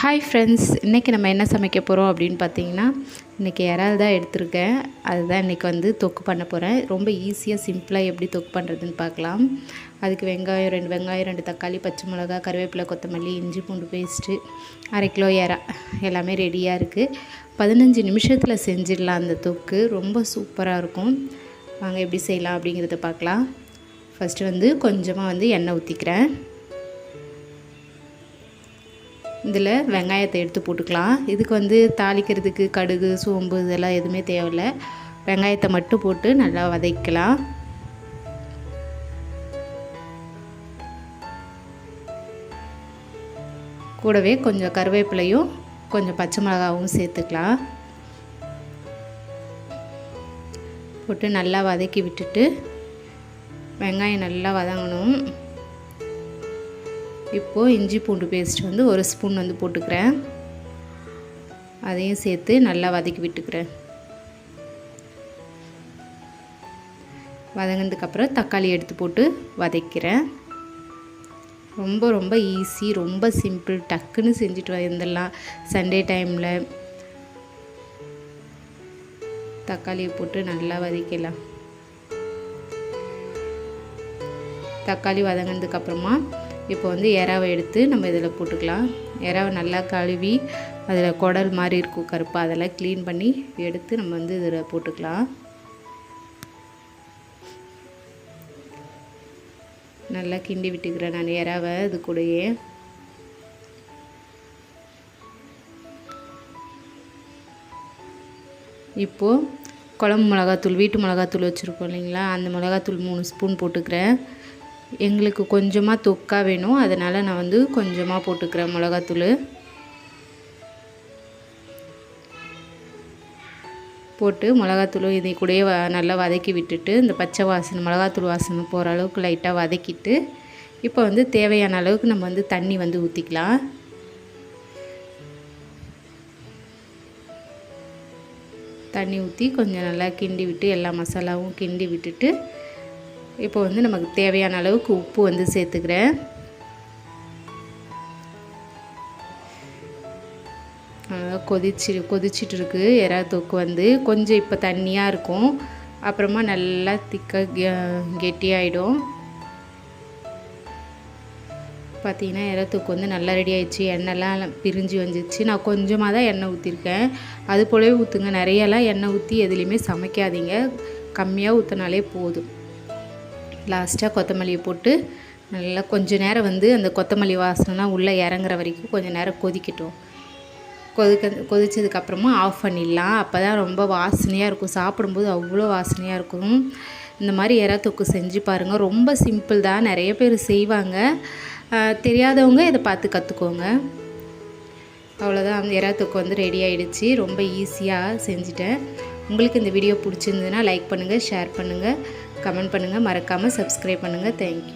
Hi friends இன்றைக்கி நம்ம என்ன சமைக்க போகிறோம் அப்படின்னு பார்த்தீங்கன்னா இன்றைக்கி இறால் தான் எடுத்திருக்கேன். அதுதான் இன்றைக்கி வந்து தொக்கு பண்ண போகிறேன் ரொம்ப ஈஸியாக சிம்பிளாக எப்படி தொக்கு பண்ணுறதுன்னு பார்க்கலாம். அதுக்கு வெங்காயம் ரெண்டு வெங்காயம் ரெண்டு தக்காளி பச்சை மிளகா கருவேப்பிலை கொத்தமல்லி இஞ்சி பூண்டு பேஸ்ட்டு அரை கிலோ இறா எல்லாமே ரெடியாக இருக்குது பதினஞ்சு நிமிஷத்தில் செஞ்சிடலாம் அந்த தொக்கு. ரொம்ப சூப்பராக இருக்கும். வாங்க எப்படி செய்யலாம் அப்படிங்கிறத பார்க்கலாம். ஃபஸ்ட்டு வந்து கொஞ்சமாக வந்து எண்ணெய் ஊற்றிக்கிறேன் இதில் வெங்காயத்தை எடுத்து போட்டுக்கலாம். இதுக்கு வந்து தாளிக்கிறதுக்கு கடுகு சோம்பு இதெல்லாம் எதுவுமே தேவையில்லை. வெங்காயத்தை மட்டும் போட்டு நல்லா வதக்கலாம். கூடவே கொஞ்சம் கருவேப்பிலையும் கொஞ்சம் பச்சை மிளகாவும் சேர்த்துக்கலாம். போட்டு நல்லா வதக்கி விட்டுட்டு வெங்காயம் நல்லா வதங்கணும். இப்போது இஞ்சி பூண்டு பேஸ்ட் வந்து ஒரு ஸ்பூன் வந்து போட்டுக்கிறேன். அதையும் சேர்த்து நல்லா வதக்கி விட்டுக்கிறேன். வதங்கினதுக்கப்புறம் தக்காளி எடுத்து போட்டு வதக்கிறேன். ரொம்ப ரொம்ப ஈஸி ரொம்ப சிம்பிள் டக்குன்னு செஞ்சுட்டு வந்துடலாம். சண்டே டைமில் தக்காளியை போட்டு நல்லா வதக்கலாம் தக்காளி வதங்கினதுக்கப்புறமா இப்போ வந்து எறாவை எடுத்து நம்ம இதில் போட்டுக்கலாம். எறாவை நல்லா கழுவி அதில் குடல் மாதிரி இருக்கும் கருப்பாக அதெல்லாம் க்ளீன் பண்ணி எடுத்து நம்ம வந்து இதில் போட்டுக்கலாம். நல்லா கிண்டி விட்டுக்கிறேன் நான் எறாவை இது கூடயே. இப்போது குழம்பு மிளகாத்தூள் வீட்டு மிளகாத்தூள் வச்சுருக்கோம் இல்லைங்களா? அந்த மிளகாத்தூள் மூணு ஸ்பூன் போட்டுக்கிறேன். எங்களுக்கு கொஞ்சமாக தொக்கா வேணும். அதனால் நான் வந்து கொஞ்சமாக போட்டுக்கிறேன் மிளகாத்தூள். போட்டு மிளகாத்தூள் இதை கூடயே வ நல்லா வதக்கி விட்டுட்டு இந்த பச்சை வாசனை மிளகாத்தூள் வாசனை போகிற அளவுக்கு லைட்டாக வதக்கிட்டு இப்போ வந்து தேவையான அளவுக்கு நம்ம வந்து தண்ணி வந்து ஊற்றிக்கலாம் தண்ணி ஊற்றி கொஞ்சம் நல்லா கிண்டி விட்டு எல்லா மசாலாவும் கிண்டி விட்டுட்டு இப்போ வந்து நமக்கு தேவையான அளவுக்கு உப்பு வந்து சேர்த்துக்கிறேன். கொதிச்சு கொதிச்சிட்டு இருக்கு எறா தொக்கு வந்து கொஞ்சம் இப்போ தண்ணியாக இருக்கும். அப்புறமா நல்லா திக்காக கெட்டியாயிடும். பார்த்தீங்கன்னா இறத்துக்கு வந்து நல்லா ரெடி ஆயிடுச்சு. எண்ணெய்லாம் பிரிஞ்சு வந்துச்சு. நான் கொஞ்சமாக தான் எண்ணெய் ஊற்றிருக்கேன் அது போலவே ஊற்றுங்க நிறையலாம் எண்ணெய் ஊற்றி எதுலேயுமே சமைக்காதீங்க. கம்மியாக ஊற்றினாலே போதும். லாஸ்ட்டாக கொத்தமல்லியை போட்டு நல்லா கொஞ்சம் நேரம் வந்து அந்த கொத்தமல்லி வாசனைலாம் உள்ளே இறங்குற வரைக்கும் கொஞ்சம் நேரம் கொதிக்கட்டும். கொதிக்க கொதித்ததுக்கப்புறமா ஆஃப் பண்ணிடலாம். அப்போ தான் ரொம்ப வாசனையாக இருக்கும். சாப்பிடும்போது அவ்வளோ வாசனையாக இருக்கும். இந்த மாதிரி எறா தொக்கு செஞ்சு பாருங்கள் ரொம்ப சிம்பிள் தான். நிறைய பேர் செய்வாங்க. தெரியாதவங்க இதை பார்த்து கற்றுக்கோங்க. அவ்வளோதான். அந்த எறா தொக்கு வந்து ரெடி ஆகிடுச்சு ரொம்ப ஈஸியாக செஞ்சுட்டேன். உங்களுக்கு இந்த வீடியோ பிடிச்சிருந்ததுன்னா லைக் பண்ணுங்கள் ஷேர் பண்ணுங்கள் கமெண்ட் பண்ணுங்கள் மறக்காமல் சப்ஸ்கிரைப் பண்ணுங்கள் தேங்க்யூ